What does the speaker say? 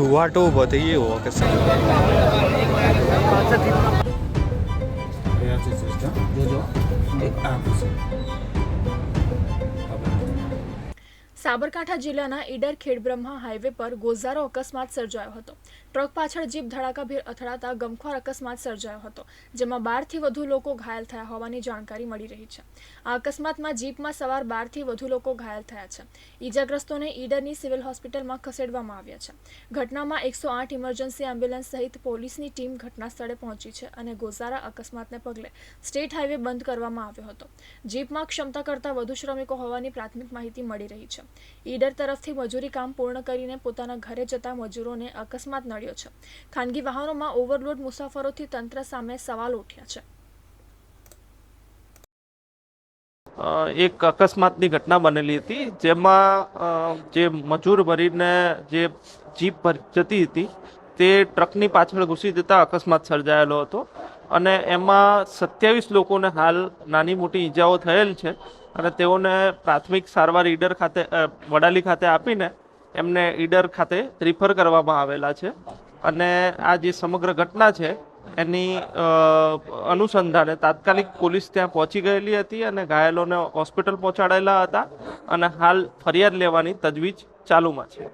રૂવાટો ઊભો થઈ ગયો એવો કે જોજો. સાબરકાંઠા જિલ્લાના ઈડર ખેડબ્રહ્મા હાઈવે પર ગોઝારો અકસ્માત સર્જાયો હતો. ટ્રક પાછળ જીપ ધડાકાભેર અથડાતા ગમખ્વાર અકસ્માત સર્જાયો હતો, જેમાં બારથી વધુ લોકો ઘાયલ થયા હોવાની જાણકારી મળી રહી છે. આ અકસ્માતમાં જીપમાં સવાર બારથી વધુ લોકો ઘાયલ થયા છે. ઈજાગ્રસ્તોને ઈડરની સિવિલ હોસ્પિટલમાં ખસેડવામાં આવ્યા છે. ઘટનામાં એકસો આઠ ઇમરજન્સી એમ્બ્યુલન્સ સહિત પોલીસની ટીમ ઘટના સ્થળે પહોંચી છે અને ગોઝારા અકસ્માતને પગલે સ્ટેટ હાઈવે બંધ કરવામાં આવ્યો હતો. જીપમાં ક્ષમતા કરતાં વધુ શ્રમિકો હોવાની પ્રાથમિક માહિતી મળી રહી છે. ઈડર તરફથી મજૂરી કામ પૂર્ણ કરીને પોતાના ઘરે જતા મજૂરોને અકસ્માત નડ્યો છે. ખાનગી વાહનોમાં ઓવરલોડ મુસાફરોથી તંત્ર સામે સવાલ ઉઠ્યા છે. એક અકસ્માતની ઘટના બનેલી હતી, જેમાં જે મજૂર ભરીને જે જીપ ભર- જતી હતી, તે ટ્રકની પાછળ ઘૂસી જતા અકસ્માત સર્જાયેલો હતો. અને એમાં સત્યાવીસ લોકોને હાલ નાની મોટી ઈજાઓ થયેલ છે. અને તેઓને પ્રાથમિક સારવાર ઈડર ખાતે વડાલી ખાતે આપીને એમને ઈડર ખાતે રિફર કરવામાં આવેલા છે. અને આ જે સમગ્ર ઘટના છે, એની અનુસંધાને તાત્કાલિક પોલીસ ત્યાં પહોંચી ગયેલી હતી અને ઘાયલોને હોસ્પિટલ પહોંચાડેલા હતા અને હાલ ફરિયાદ લેવાની તજવીજ ચાલુમાં છે.